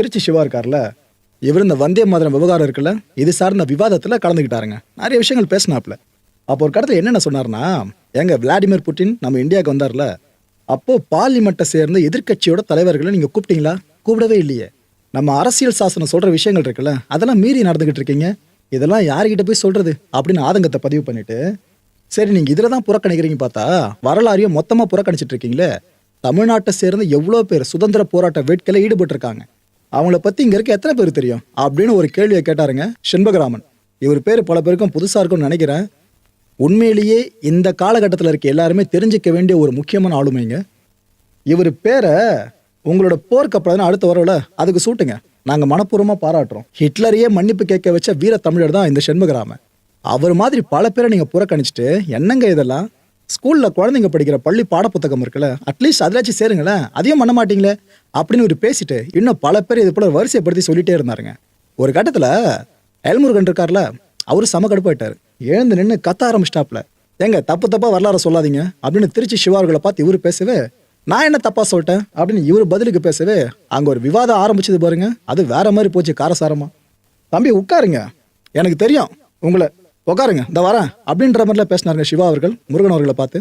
திருச்சி சிவா இருக்கார்ல இவர் இந்த வந்தே மாதிரம் விவகாரம் இருக்குல்ல இது சார்ந்த விவாதத்தில் கலந்துக்கிட்டாருங்க நிறைய விஷயங்கள் பேசினாப்ல அப்போ ஒரு கடத்துல என்னென்ன சொன்னார்னா எங்க விளாடிமிர் புட்டின் நம்ம இந்தியாவுக்கு வந்தார்ல அப்போ பார்லிமெண்ட்டை சேர்ந்த எதிர்க்கட்சியோட தலைவர்களை நீங்க கூப்பிட்டீங்களா? கூப்பிடவே இல்லையே. நம்ம அரசியல் சாசனம் சொல்ற விஷயங்கள் இருக்குல்ல அதெல்லாம் மீறி நடந்துகிட்டு இருக்கீங்க. இதெல்லாம் யார்கிட்ட போய் சொல்றது? அப்படின்னு ஆதங்கத்தை பதிவு பண்ணிட்டு சரி நீங்க இதில் தான் புறக்கணிக்கிறீங்க பார்த்தா வரலாறையும் மொத்தமாக புறக்கணிச்சிட்டு இருக்கீங்களே தமிழ்நாட்டை சேர்ந்த எவ்வளோ பேர் சுதந்திர போராட்ட வேட்கையில் ஈடுபட்டிருக்காங்க. அவங்கள பத்தி இங்க இருக்க எத்தனை பேர் தெரியும்? அப்படின்னு ஒரு கேள்வியை கேட்டாருங்க செண்பகராமன். இவர் பேர் பல பேருக்கும் புதுசா இருக்கும்னு நினைக்கிறேன். உண்மையிலேயே இந்த காலகட்டத்தில் இருக்க எல்லாருமே தெரிஞ்சுக்க வேண்டிய ஒரு முக்கியமான ஆளுமைங்க. இவர் பேரை உங்களோட போர்க்கப்படம் அடுத்த வரவுல அதுக்கு சூட்டுங்க. நாங்க மனப்பூர்வமா பாராட்டுறோம். ஹிட்லரையே மன்னிப்பு கேட்க வச்ச வீர தமிழர் தான் இந்த செண்பகராமன். அவர் மாதிரி பல பேரை நீங்க புறக்கணிச்சிட்டு என்னங்க இதெல்லாம்? ஸ்கூல்ல குழந்தைங்க படிக்கிற பள்ளி பாடப்புத்தகம் இருக்குல்ல அட்லீஸ்ட் அதிலாச்சும் சேருங்களேன். அதையும் பண்ண மாட்டீங்களே. அப்படின்னு ஒரு பேசிட்டு இன்னும் பல பேர் இது போல வரிசைப்படுத்தி சொல்லிட்டே இருந்தாருங்க. ஒரு கட்டத்தில் எல்முருகன் இருக்கார்ல அவரு செம கடுப்பாயிட்டாரு எழுந்து நின்று கத்த ஆரம்பிச்சிட்டாப்ல ஏங்க தப்பு தப்பா வரலாறு சொல்லாதீங்க அப்படின்னு திருச்சி சிவார்களை பார்த்து இவரு பேசவே நான் என்ன தப்பா சொல்லிட்டேன் அப்படின்னு இவர் பதிலுக்கு பேசவே அங்க ஒரு விவாதம் ஆரம்பிச்சது பாருங்க. அது வேற மாதிரி போச்சு காரசாரமா. தம்பி உட்காருங்க. எனக்கு தெரியும் உங்களை. உட்காருங்க இந்த வரேன் அப்படின்ற மாதிரிலாம் பேசினாருங்க சிவா அவர்கள் முருகன் அவர்களை பார்த்து.